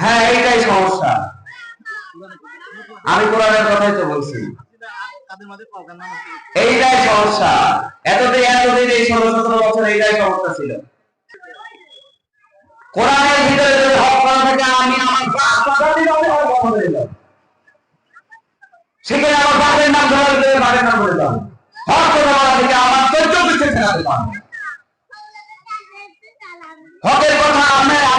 হ্যাঁ এইটাই সমস্যা। আমি কোরআনের কথাই তো বলছি। এইটাই সমস্যা। এতদিন এতদিন এই ষোলো বছর এইটাই সমস্যা ছিল। কোরআনের ভিতরে যদি হক করা থাকে, আমি আমার সেখানে আমার বাপের নাম ধরে দিলে বাপের নাম বলে দিলাম। হক বলা থেকে আমার চোদ্দ বছর শেখাতে পারব। হকের কথা আমি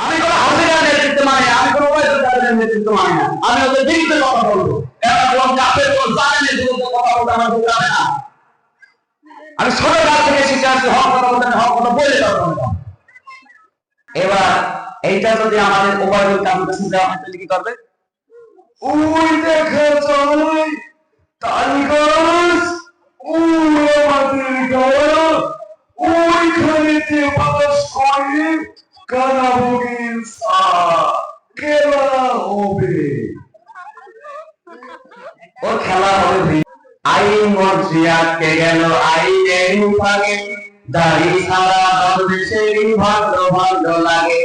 আমি কোনো মানি আমি নেতৃত্ব মানি ওদের বিরুদ্ধে কথা বলব। এরা কোন কাপের কোন বিরুদ্ধে কথা বলতে আমার ভুল না। আমি থেকে আসছি হক কথা বলতে হক কথা বলে যাব এবার এইটা যদি আমাদের তাহলে কি করবে? ওই দেখে চলে আমাদের ওইখানে যে বাতাস করে কানাবগির সা খেলা হবে? ও খেলা হবে আইন মন্ত্রী আটকে গেল আইনের বিভাগে দাড়ি সারা দেশের ভাগ্য ভাগ্য লাগে।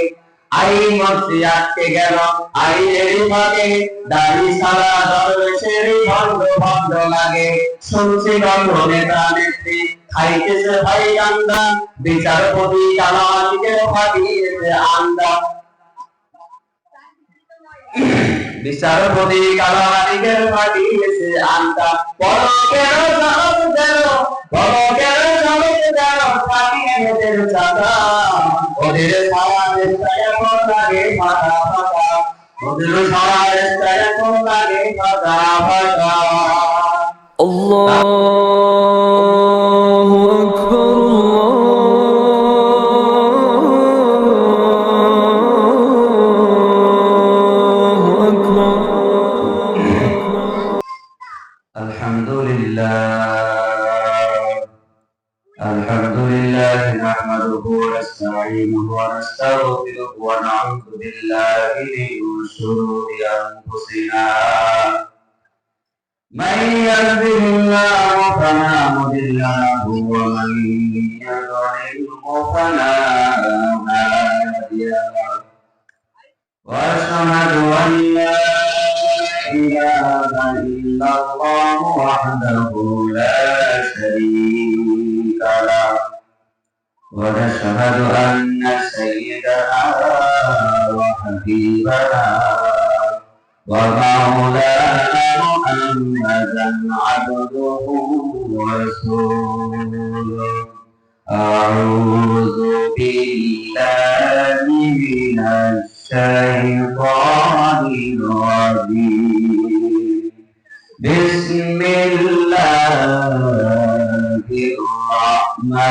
আইন মন্ত্রী আটকে গেল আইনের বিভাগে দাড়ি সারা দেশের ভাগ্য ভাগ্য লাগে। শুনছি গন্ধ নেতা নেত্রী খাইতেছে ভাই আন্দা, বিচারপতি কালামাটিকে ফাটিয়েছে আন্দা। বিচারপতি কালামাটিকে ফাটিয়েছে আন্দা। বড় কেন দেন বড় দেন ফাটিয়ে চাঁদা। ওদের লাগে মাথা ফাটা ওদের সারা দেশটা লাগে ফাটা ফাটা بالله من شرور انفسنا من يهده الله فلا مضل له ومن يضلله فلا هادي له واشهد ان لا اله الا الله وحده لا شريك له ونشهد ان سيدنا وحبيبنا ومولانا محمدا عبده ورسوله أعوذ بالله من الشيطان الرجيم بسم الله الرحمن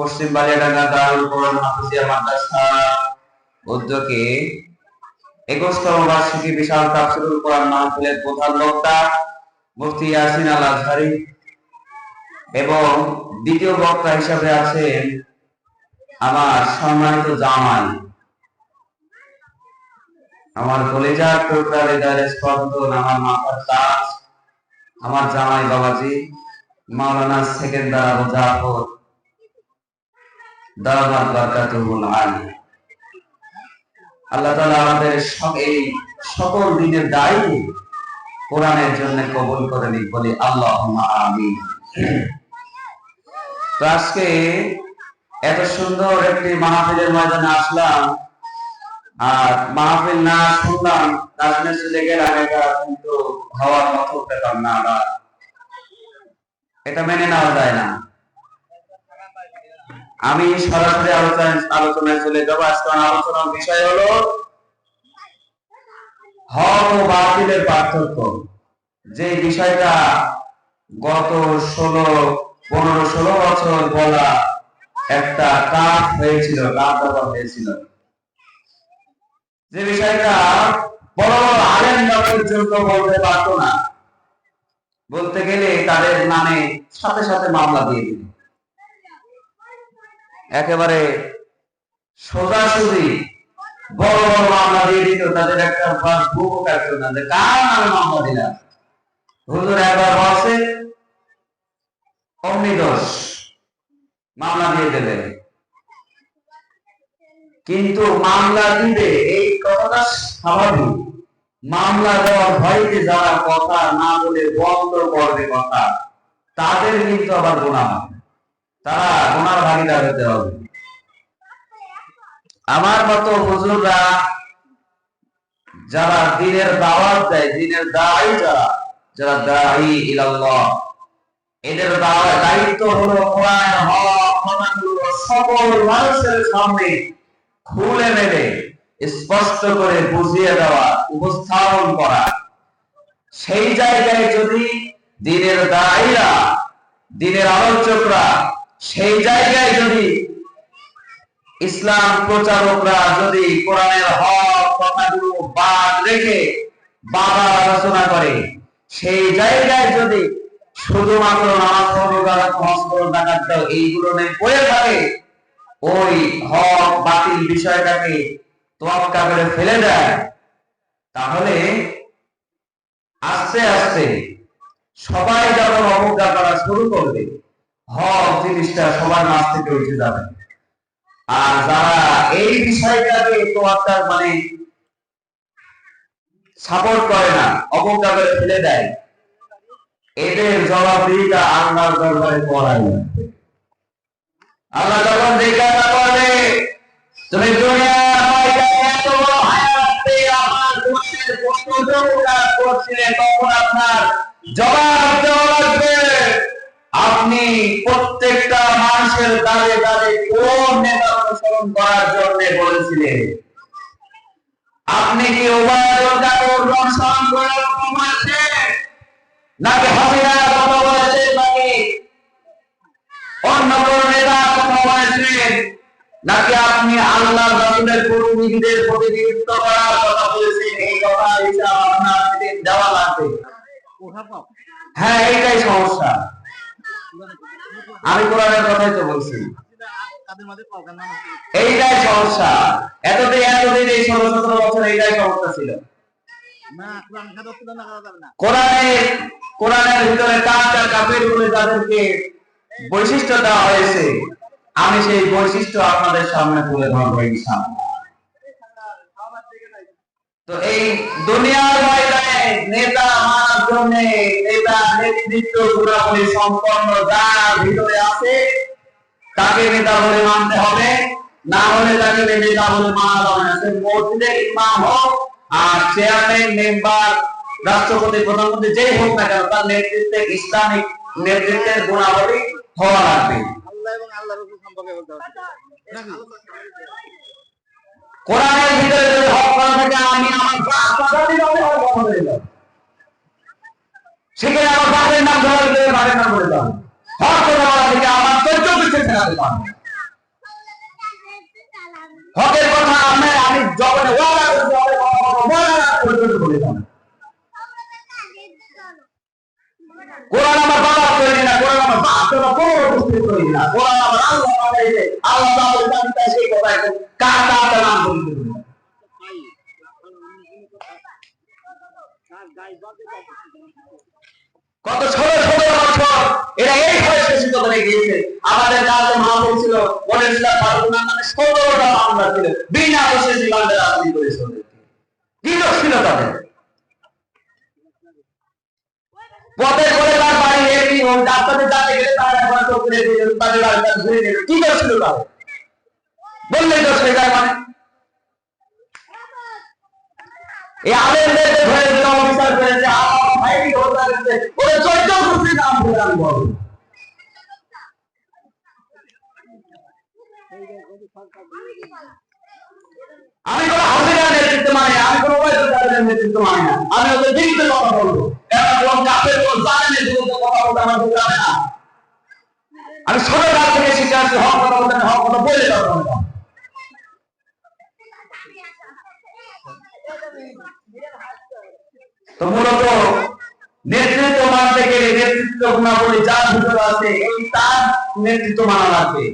পশ্চিম বালিয়াডাঙ্গা দারুল কোরআন হাফিজিয়া মাদ্রাসা। উদ্যোগে একুশতম বার্ষিকী বিশাল তাফসিরুল কোরআন মাহফিলের প্রধান বক্তা মুফতি ইয়াসিন আল আজহারি এবং দ্বিতীয় বক্তা হিসাবে আছেন আমার সম্মানিত জামাই। আমার কলেজার টুকরা হৃদয়ের স্পন্দন, আমার মাথার তাজ আমার জামাই বাবাজি, মাওলানা সেকেন্দার আবু আলী আল্লাহ তাআলা আমাদের সকল দিনের দায়ী। কোরআনের জন্য কবুল করে নিক, বলি আল্লাহুম্মা আজকে এত সুন্দর একটি মাহফিলের ময়দানে আসলাম। আর মাহফিল না শুনলাম চলে গেলাম এটা কিন্তু হওয়ার মতো ব্যাপার না। এটা মেনে নেওয়া যায় না। আমি সরাসরি আলোচনায় আলোচনায় চলে যাব। আজকে আলোচনার বিষয় হলো হক ও বাতিলের পার্থক্য। যে বিষয়টা গত ষোলো, পনেরো, ষোলো বছর বলা একটা কাজ হয়েছিল কাজ হয়েছিল। যে বিষয়টা বড় বড় আলেম পর্যন্ত বলতে পারতো না। বলতে গেলে তাদের নামে সাথে সাথে মামলা দিয়ে দিল। একেবারে সোজাসুজি বড় বড় মামলা দিয়ে দিত, তাদের একটা বুকও কাটতো না। যে কার নামে মামলা দিলাম? হুজুর একবার বসে অমনি দোষ মামলা দিয়ে দেবে। কিন্তু মামলা দিবে, এই কথাটা স্বাভাবিক। মামলা দেওয়ার ভয়তে যারা কথা না বলে বন্ধ করবে কথা, তাদের কিন্তু আবার গোনা হবে। তারা গোনার ভাগিদার হতে হবে। আমার মতো হুজুররা যারা দিনের দাওয়াত দেয়, দিনের দায়ী যারা যারা দায়ী ইলাল্লাহ, এদের দায়িত্ব হলো কোরআনের হক কথাগুলো সকল মানুষের সামনে খুলে নেবে, স্পষ্ট করে বুঝিয়ে দেওয়া, উপস্থাপন করা। সেই জায়গায় যদি দিনের দায়ীরা, দিনের আলোচকরা সেই জায়গায় যদি ইসলাম প্রচারকরা যদি কোরআনের হক কথাগুলো বাদ রেখে বাবা আলোচনা করে, সেই জায়গায় যদি শুধুমাত্র নামাজ ডাকাত এইগুলো নিয়ে পড়ে থাকে, ওই হক বাতিল বিষয়টাকে তোয়াক্কা করে ফেলে দেয়, তাহলে আস্তে আস্তে সবাই যখন অবজ্ঞা করা শুরু করবে হক জিনিসটা সবার মাঝ থেকে উঠে যাবে। আর যারা এই বিষয়টাকে তোয়াক্কা মানে সাপোর্ট করে না, অবজ্ঞা করে ফেলে দেয়, এদের জবাবদিহিতা আল্লাহর দরবারে করাই আল্লাহ তখন জিজ্ঞাসা করবে তুমি জবাব দেওয়া লাগবে? আপনি প্রত্যেকটা মানুষের দাঁড়ে দাঁড়ে কোন নেতা অনুসরণ করার জন্য বলেছিলেন? আপনি কি অনুসরণ করার হুকুম নাকি হাসিনা কথা বলেছে নাকি? অন্য কোন নেতা কথা বলেছেন? নাকি আপনি আল্লাহ রাসূলের প্রতিনিধিদের প্রতিনিধিত্ব করার কথা বলেছেন? এই কথা হিসাব আপনার দেওয়া লাগবে। হ্যাঁ এইটাই সমস্যা। আমি কোরআনের কথাই তো বলছি। এইটাই সমস্যা। এতদিন এতদিন এই ষোলো সতেরো বছর এইটাই সমস্যা ছিল। কোরআনের কোরআনের ভিতরে চারটা কাপের বলে যাদেরকে বৈশিষ্ট্য দেওয়া হয়েছে, আমি সেই বৈশিষ্ট্য আপনাদের সামনে তুলে ধরবো ইনশাআল্লাহ। তো এই দুনিয়ার ময়দানে নেতা মানার জন্য নেতা নেতৃত্ব গুণাবলী সম্পন্ন যার ভিতরে আছে তাকে নেতা বলে মানতে হবে। না হলে তাকে নেতা বলে মানা যাবে না। সে মসজিদের ইমাম হোক আর চেয়ারম্যান মেম্বার রাষ্ট্রপতি প্রধানমন্ত্রী যেই হোক না কেন তার নেতৃত্বে ইসলামিক নেতৃত্বের গুণাবলী হওয়া লাগবে। আল্লাহ এবং আল্লাহ রসুল সম্পর্কে বলতে হবে। কোরআনের ভিতরে যদি হক করা থাকে, আমি আমার কথা আমি সেখানে আমার বাপের নাম ধরে বাপের নাম হক বলা থেকে আমার হকের কথা আমি আমি যখন ওয়ালা করতে হবে বলে কোরআন আমার বাবা তৈরি না কোরআন আমার বাপ তোরা কোনো বস্তু তৈরি না কোরআন আমার আল্লাহ বানাইছে আল্লাহ তাআলা জানি তাই সেই কথা এখন কার কার তার নাম বলতে কত ছোট ছোট এরা এই গিয়েছে আমাদের ছিল বলেছিল নামে সতেরোটা মামলা ছিল। বিনা বসে জীবনটা ছিল তাদের পথে করে তার বাড়ি এমনি ডাক্তারের যাতে গেলে তার একবার চোখ তাদের বাড়িটা ঘুরে দিল কি করছিল তাদের বললেই তো সে যায় মানে। এই আলেমদের ধরে দিল অফিসার করেছে আমার ভাইকে হত্যা করেছে ওরা চোদ্দ কুস্তি নাম আমি বলব। আমি কোনো হাসিনার নেতৃত্ব মানি আমি কোনো ওয়াইদুল্লাহের নেতৃত্ব মানি না। আমি ওদের বিরুদ্ধে কথা বলব। এরা কোন বিরুদ্ধে কথা বলতে আমার না আমি থেকে শিখে আসছি কথা বলতে কথা বলে তো মূলত নেতৃত্ব মানতে গেলে নেতৃত্ব গুণাবলী যার ভিতরে আছে, এই তার নেতৃত্ব মানা লাগবে।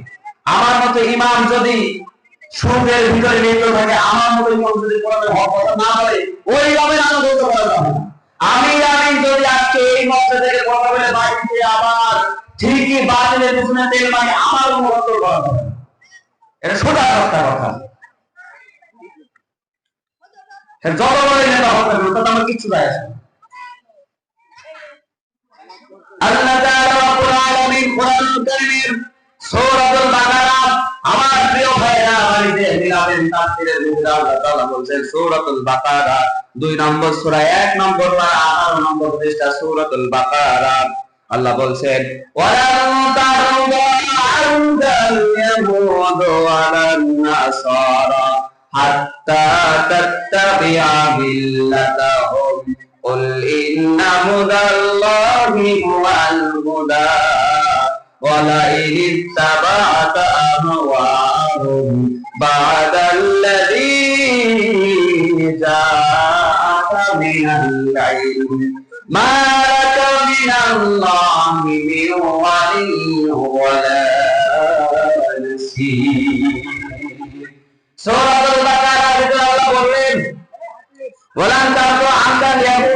আমার মতো ইমাম যদি সুদের ভিতরে নিহিত থাকে আমার মতো ইমাম যদি কোরআনের হক কথা না বলে ওই ইমামের আনন্দ করতে পারা যাবে আমি আমি যদি আজকে এই মঞ্চ থেকে কথা বলে বাড়িতে আবার ঠিকই বাতিলের পিছনে তেল মানে আমার অনুভব করা। এটা সোজা কথা। যত বড় নেতা না কেন, তাতে আমার কিচ্ছু যায় আসে আল্লাহ তাআলা রব্বুল আলামিন কোরআনুল কারীমের সূরাতুল বাকারা আমার প্রিয় ভাইরা বাড়িতে মিলাদের তাফসীরের ভিতরে আল্লাহ তাআলা বলছেন সূরাতুল বাকারা দুই নম্বর সূরা এক নম্বর পারা 18 নম্বর পৃষ্ঠা সূরাতুল বাকারা আল্লাহ বলছেন ওয়ালান তারদা আনদাল ইয়াহুদ ওয়ালান নাসারা হাত্তা তাত্তাবিআ মিল্লাতাহুম قل إن هدى الله هو الهدى ولئن اتبعت أهواءهم بعد الذي جاءك من العلم ما لك من الله من ولي ولا نصير سورة البقرة ভিতরে আল্লাহ বললেন ওলান তারপর আমদান ইয়াহুদু ও নবী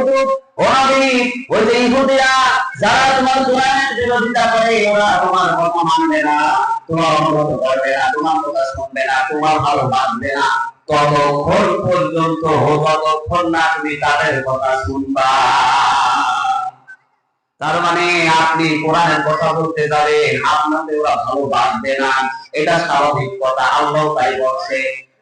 কথা শুনবে ততক্ষণ পর্যন্ত না তুমি তাদের কথা শুনবা। তার মানে আপনি কোরআনের কথা বলতে যাবেন, আপনাকে ওরা ভালো বাঁধবে না। এটা স্বাভাবিক কথা, আল্লাহ তাই বলছে।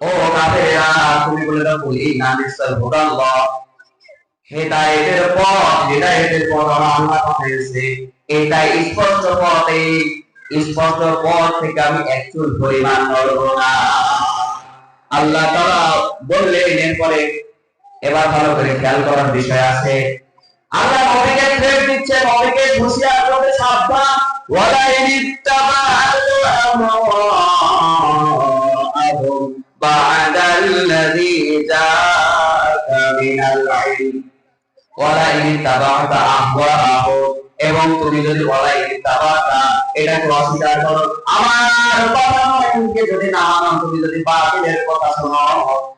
ও কাফেরা তুমি বলে দাও কুল ইন্না নিসাল হুদাল্লাহ। হেদায়েতের পথ হেদায়েতের পথ আল্লাহ পাঠিয়েছে। এটা স্পষ্ট পথ স্পষ্ট পথ থেকে আমি একচুল পরিমাণ নড়ব না। আল্লাহ তাআলা বললেন, এরপরে এবার ভালো করে খেয়াল করার বিষয় আছে। আল্লাহ নবীকে থ্রেট দিচ্ছে নবীকে হুঁশিয়ার করতে সাবধান ওয়ালা ইনিত্তাবা'আল আহওয়া'আহুম الذي جاءك من العلم ولئن ইনিত্তাবা'তা আহওয়া'আহুম এবং তুমি যদি ওয়ালা ইনিত্তাবা'তা এটাকে অস্বীকার করো। আমার কথা যদি না মানো, তুমি যদি বাতিলের কথা শোনো।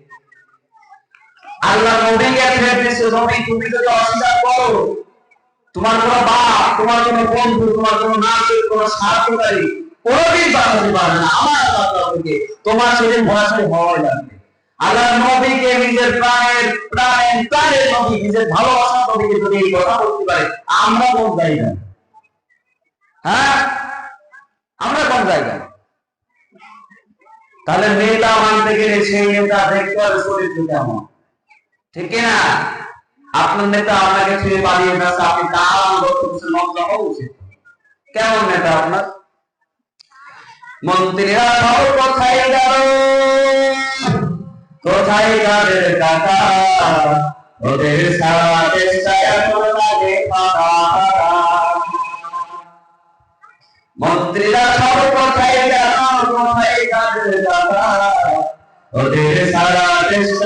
আল্লাহ নবীকে তুমি যদি অস্বীকার করো, তোমার কোনো বাপ, তোমার কোনো বন্ধু, তোমার কোনো নাচের কোনো সাহায্যকারী কোনোদিন বাঁচাতে না। আমার তোমার সেদিন লাগবে। আল্লাহ নবীকে নিজের প্রাণের প্রাণের প্রাণের নবী, নিজের ভালোবাসা নবীকে যদি এই কথা বলতে পারে, আমরা কোন জায়গা হ্যাঁ? আমরা কোন জায়গা তাহলে নেতা মানতে গেলে সেই নেতা দেখতে হবে চরিত্র কেমন ঠিক না? আপনার নেতা আপনাকে ছেড়ে পালিয়ে গেছে, আপনি তার করতেছেন মন্ত্র হওয়া উচিত। কেমন নেতা আপনার? মন্ত্রীরা সব কোথায় গেল কোথায় গাড়ির কাকা ওদের সারা এখন লাগে। মন্ত্রীরা সব কোথায় গেল কোথায় গাড়ির কাকা ওদের সারা চেষ্টায়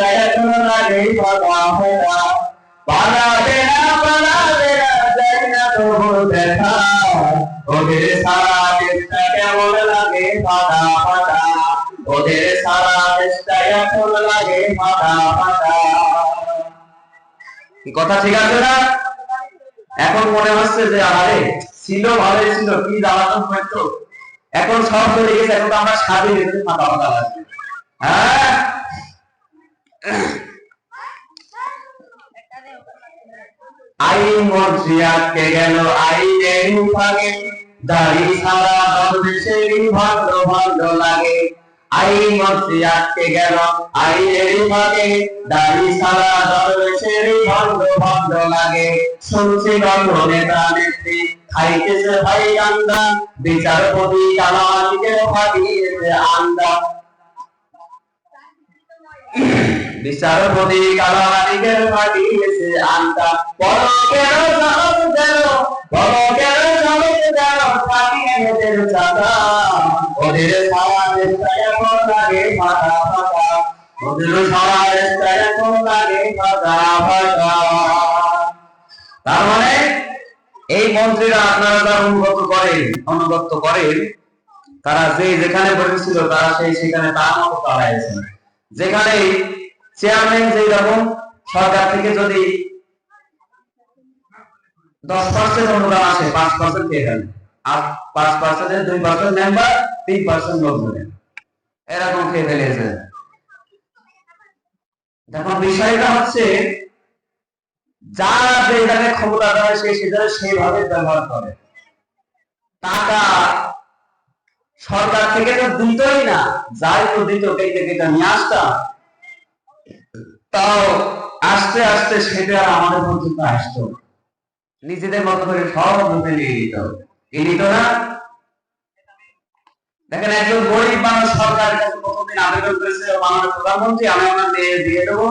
কথা ঠিক আছে না? এখন মনে হচ্ছে যে, আরে, ছিল ভালো ছিল, কি জ্বালাতন হইতো এখন সব চলে গেছে, এখন তো আমরা স্বাধীন হ্যাঁ? আইন আটকে গেল আইনের বিভাগে? দাড়ি সারা লাগে। আইন বিভাগে? দাড়ি সারা দেশেরই ভাগ্য ভাগ্য লাগে। শুনছি গন্ধ নেতা নেত্রী, খাইতেছে ভাই আন্দা বিচারপতি কালামানিকে ফাটিয়েছে আন্দা। বিচারপতি কালামানিকের ফাটিয়েছে আন্দা বড় কেন জবাব দেন বড় কেন জবাব দেন ফাটিয়ে ওদের চাঁদা ওদের সারা এখন লাগে ফাটা ফাটা ওদের সারা এখন লাগে ফাটা ফাটা তার মানে এই মন্ত্রীরা আপনারা যারা অনুগত করেন অনুগত করেন, তারা যে যেখানে বসেছিল, তারা সেই সেখানে তার মতো চালাইছেন যেখানে চেয়ারম্যান যেই রকম, সরকার থেকে যদি দশ পার্সেন্ট অনুদান আসে, পাঁচ পার্সেন্ট পেয়ে যাবে। আর পাঁচ পার্সেন্টের দুই পার্সেন্ট মেম্বার তিন পার্সেন্ট লোক লোকজনের এরকম খেয়ে ফেলেছে? দেখুন বিষয়টা হচ্ছে, যার যেখানে ক্ষমতা দেয়, সে সেখানে সেইভাবে ব্যবহার করে। টাকা সরকার থেকে তো দিতই না। যাই তো দিত, কেটে কেটে নিয়ে আসতাম। তাও আস্তে আস্তে সেটা আমাদের পর্যন্ত আসতো। নিজেদের মতো করে সব রূপে নিয়ে নিত। কি নিত না? দেখেন, একজন গরিব মানুষ সরকারের কাছে আবেদন করেছে মাননীয় প্রধানমন্ত্রী, আমি আমার দিয়ে দিয়ে দেবো।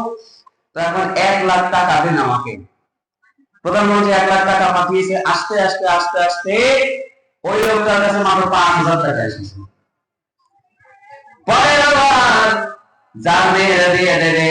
তো এখন এক লাখ টাকা দেন আমাকে। প্রধানমন্ত্রী এক লাখ টাকা পাঠিয়েছে, আস্তে আস্তে আস্তে আস্তে ওই লোকটার কাছে মাত্র পাঁচ হাজার টাকা এসেছে। পরে আবার মেয়েরা দিয়ে দেবে।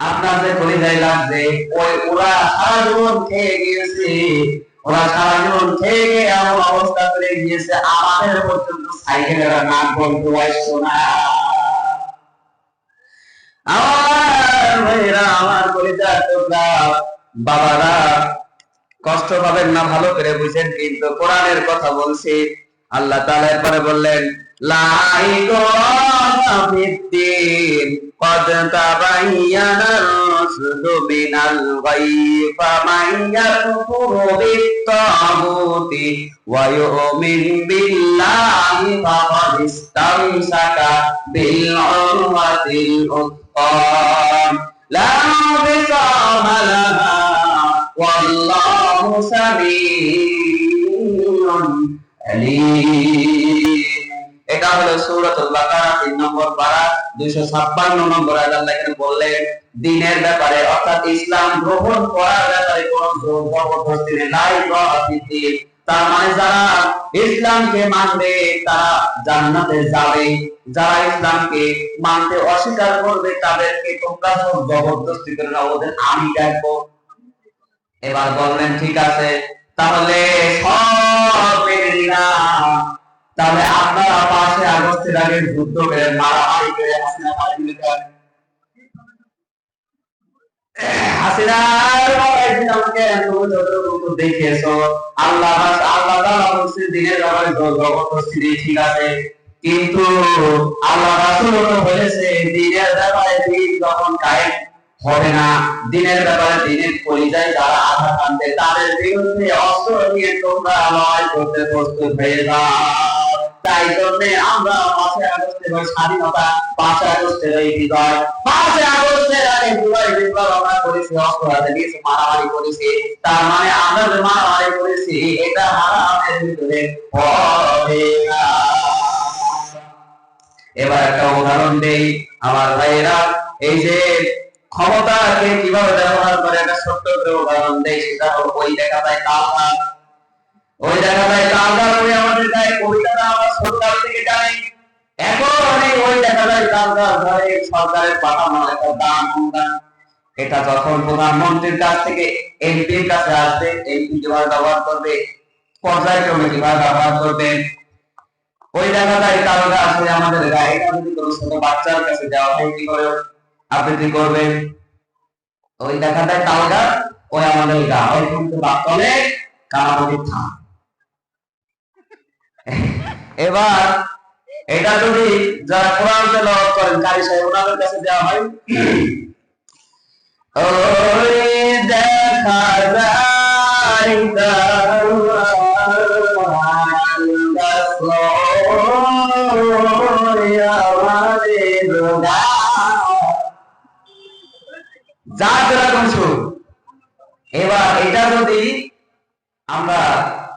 আপনাদের বলি কলিজায় যে, ওই ওরা সারা জীবন খেয়ে গিয়েছে, ওরা সারা জীবন খেয়ে গিয়ে এমন অবস্থা করে গিয়েছে, আমাদের পর্যন্ত সাইকেলের নাম নাক বন্ধ না। আমার ভাইরা আমার কষ্ট পাবেন না, ভালো করে বুঝেন, কিন্তু কোরআনের কথা বলছি। আল্লাহ তাআলা পরে বললেন লাইক في الدين قد تبين الرشد من الغي فمن يكفر بالطاغوت ويؤمن بالله فقد استمسك بالعروة الوثقى لا انفصام لها والله سميع عليم এটা হলো সূরাতুল বাকারা 3 নম্বর পারা 256 নম্বর আয়াত আল্লাহ এখানে বললেন, দিনের ব্যাপারে অর্থাৎ ইসলাম গ্রহণ করার ব্যাপারে কোন নেই তার মানে যারা ইসলামকে মানবে, তারা জান্নাতে যাবে। যারা ইসলামকে মানতে অস্বীকার করবে, তাদেরকে তোমরা জবরদস্তি করে না ওদের আমি দেখব। এবার বললেন, ঠিক আছে। তাহলে সব তাহলে আপনারা পাশে আগস্টের আগে যুদ্ধ করে মারামারি করে হাসিনা পালিয়ে যান দিনের ব্যাপারে দিনের পরিচয় যারা আঘাত আনবে, তাদের বিরুদ্ধে অস্ত্র নিয়ে তোমরা লড়াই করতে প্রস্তুত হয়ে যাও। তাই জন্য আমরা পাঁচই আগস্টের ওই স্বাধীনতা, পাঁচই আগস্টের ওই বিজয়, পাঁচই আগস্টের আগে জুলাই বিপ্লব আমরা করেছি, অস্ত্র হাতে নিয়েছি, মারামারি করেছি। তার মানে আমরা যে মারামারি করেছি, এটা মারা আমাদের ভিতরে হবে না। এবার একটা উদাহরণ দেই আমার ভাইয়েরা। এই যে ক্ষমতাকে কীভাবে ব্যবহার করে, একটা করে উদাহরণ দেই, সেটা ওই দেখা যায় কালকা ওই দেখা যায় ওই আমাদের গায়ে কবিতাটা আমরা ছোটকাল থেকে জানি এখন ওই দেখা যায় ধরে সরকারের পাঠানো একটা দাম অনুদান এটা যখন প্রধানমন্ত্রীর কাছ থেকে এমপির কাছে আসবে, এমপি কীভাবে ব্যবহার করবে, পর্যায়ক্রমে কীভাবে ব্যবহার করবে। ওই দেখা যায় আসলে আমাদের গায়ে যদি কোনো ছোট বাচ্চার কাছে দেওয়া হয়, কি করে? আবৃত্তি করবে ওই দেখা যায় তালগা ওই আমাদের গা ওই কিন্তু বাস্তবে কানাবতী থাম এবার এটা যদি যারা কোরআন তেলাওয়াত করেন কারি সাহেব ওনাদের কাছে দেওয়া হয় ওই দেখা যায়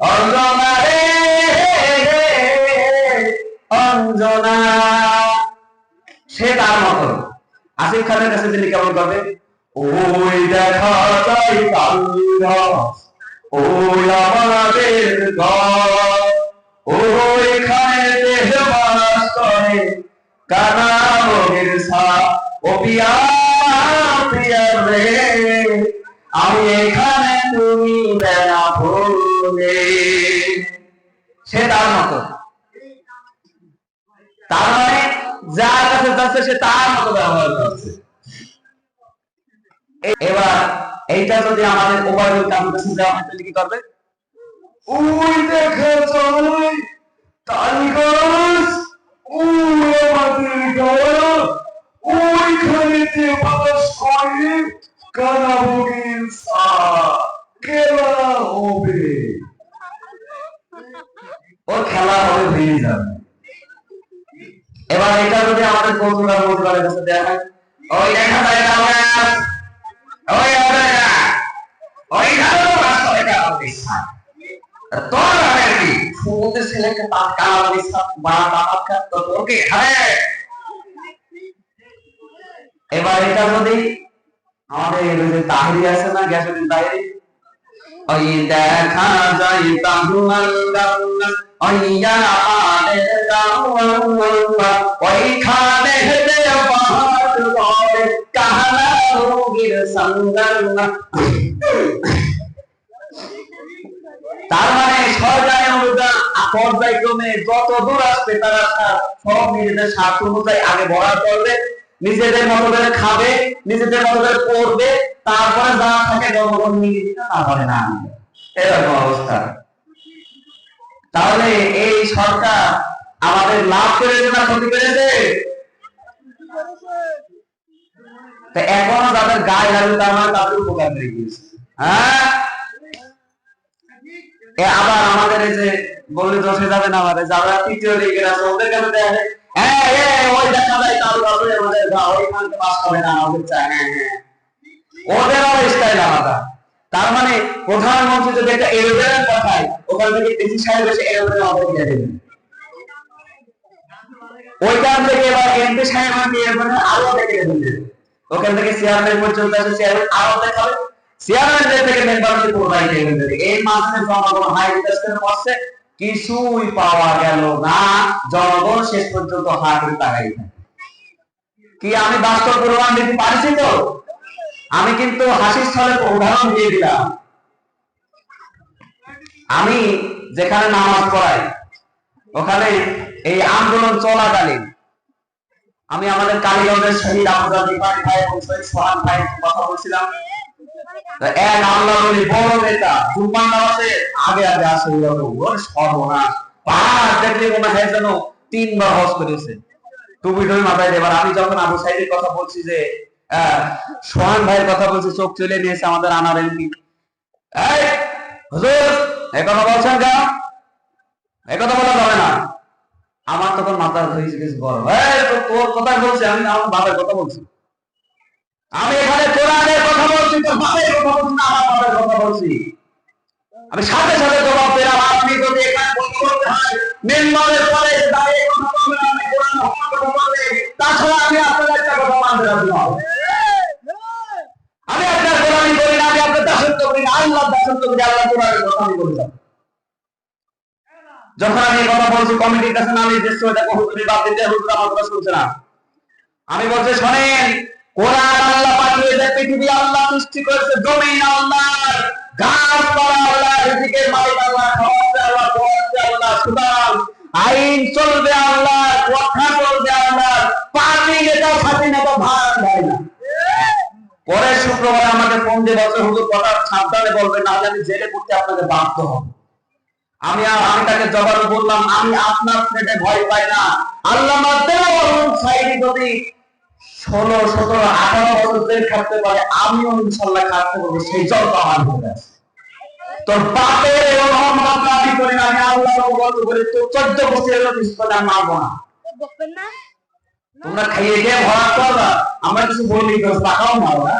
অঞ্জনা রে অঞ্জনা। সে তার মতো আসিফ খানের কাছে তিনি কেমন করবে ওই দেখা কালুরা ওই আমাদের ঘর। ওইখানে দেহ বাস করে কানাগিরসা ও পিয়া পিয়া রে, আমি এখানে তুমি বেড়া ভুলে সে তার মতো। তার মানে যার কাছে যাচ্ছে, সে তার মতো ব্যবহার করছে। এবার এইটা যদি আমাদের ওভারঅল কাছে দেওয়া হয় কি করবে? ওই দেখা যায় তাল গাছ ওই আমাদের গায়া ওইখানে যে বাস করে, কানাবগির সা খেলা হবে ও খেলা হবে ভেঙে যাবে এবার এটা যদি আমাদের বন্ধুরা বন্ধুদের কাছে দেওয়া ওই দেখা যায় কালগাছ ওই আমরা ওই খালো রাস্তা এটা অবস্থা তোর হবে কি? ফুলতে ছেলেকে তার কালা অবস্থা বাড়া বাবা তো তোকে হ্যাঁ এবার এটা যদি আমাদের যে তাহিরি আছে না গ্যাসুদ্দিন তাহিরি ওই দেখা যায় তাহুয়াল তার মানে সরকারি অনুদান পর্যায়ক্রমে যত দূর আসবে তারা সব নিজেদের স্বার্থ অনুযায়ী আগে বরাদ করবে নিজেদের মতো করে খাবে নিজেদের মতো করে পড়বে তারপরে যা থাকে জনগণ দিবে তারপরে না এরকম অবস্থা তাহলে এই সরকার আমাদের লাভ করেছে না ক্ষতি করেছে তাদের গায়ে লাগবে তার মানে তাদের উপকার হয়ে গিয়েছে। হ্যাঁ? আবার আমাদের এই যে বললে দোষে যাবে না আমাদের, যারা তৃতীয় লিগের আছে, ওদের কাছে হ্যাঁ হ্যাঁ ওই দেখা যায় আমাদের পাস হবে না আমাদের চায়। হ্যাঁ হ্যাঁ। ওদের আর স্টাইল আলাদা। তার মানে প্রধানমন্ত্রী যদি একটা এরোপ্লেন পাঠায়, ওখান থেকে ডিসি সাহেব এসে এরোপ্লেন আমাদের দিয়ে দেবেন ওইখান থেকে এবার এমপি সাহেব আমাকে এরোপ্লেন আরও দেখে দেবেন ওখান থেকে চেয়ারম্যান পর্যন্ত আছে চেয়ারম্যান আরও দেখাবে। চেয়ারম্যানদের থেকে মেম্বারশিপ প্রদায় করে এই মাসে জনগণ হাই রিকোয়েস্টের করছে কিছুই পাওয়া গেল না। জনগণ শেষ পর্যন্ত হাতে তাকাই কি আমি বাস্তব প্রমাণ দিতে পারছি তো? আমি কিন্তু হাসির স্থলে উদাহরণ দিয়ে দিলাম। আমি যেখানে নামাজ পড়াই, ওখানে এই আন্দোলন চলাকালীন আমি আমাদের কালীগঞ্জের শহীদ রিফানি ভাই এবং শহীদ সোহান ভাই কথা বলছিলাম। এক আল্লাহ বলি বড় নেতা। জুম্মার নামাজে আগে আগে আসে ওর সর্বনাশ। পাহাড় দেখলে মনে হয় যেন তিনবার হজ করেছে। টুপি টুপি মাথায় দেবার। আমি যখন আবু সাইদের কথা বলছি যে সোহান ভাইয়ের কথা বলছি, চোখ চলে নিয়েছে আমাদের আনার এমপি হুজুর এ বলছেন কেন? এ বলা যাবে না। আমার তখন মাথা কিছু বড় এই তোর কথা বলছি, আমি আমার বাবার কথা বলছি। আমি এখানে কোরআনের কথা বলছি, তোর বাবার কথা বলছি না, আমার বাবার কথা বলছি। আমি সাথে সাথে জবাব পেলাম, আপনি যদি এখানে করতে হয়, মেম্বারের পরে দাঁড়িয়ে কথা বলবেন, আমি কোরআন কথা বলবে তাছাড়া আমি আপনার একটা কথা মানতে নয়। আমি আপনার কোরআনই করি না, আমি আপনার দাসত্ব করি না আল্লাহ দাসত্ব করি আল্লাহ কোরআনের বলে যাব যখন আমি কথা বলছি, কমিটির কাছে নামে যে এটা হুজুরি বাদ দিতে হুজুর আমার কথা শুনছে না। আমি বলছি, শোনেন, কোরআন আল্লাহ পাঠিয়েছে, পৃথিবী আল্লাহ সৃষ্টি করেছে, জমিন আল্লাহ গাছ পালা আল্লাহ রিজিকের মালিক আল্লাহ খাওয়াচ্ছে আল্লাহ খাওয়াচ্ছে আল্লাহ সুতরাং আইন চলবে আল্লাহ কথা চলবে আল্লাহ পার্টি নেতা ফাটি নেতা ভাগ হয় না। পরের শুক্রবার আমাকে ফোন দিয়ে বলছে, হুজুর কথা সাবধানে বলবেন না হলে আমি জেলে পড়তে আপনাকে বাধ্য হব। আমি আর আমি তাকে জবাবে বললাম, আমি আপনার পেটে ভয় পাই না। আল্লাহ সাইডি যদি ষোলো, সতেরো, আঠারো বছর জেল খাটতে পারে, আমিও ইনশাল্লাহ খাটতে পারব, সেই জল তো আমার আছে তোর বাপের মোহাম্মদ দাবি করি না, আমি আল্লাহ বন্ধ করে, তোর চোদ্দ বছর এলো পিছনে মারবো না? তোমরা খাইয়ে গিয়ে ভরা করবা আমরা কিছু বলি টাকাও মারো না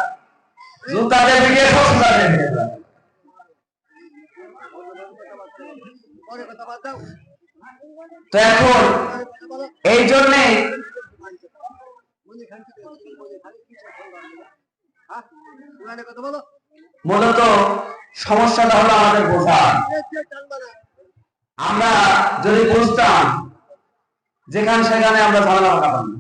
জুতাতে ভিড়ে সস্তাতে ভিড়ে তো এখন, এই জন্যে মূলত সমস্যাটা হলো আমাদের বোঝা। আমরা যদি বুঝতাম যেখানে সেখানে আমরা ঝামেলা পাকাতাম না।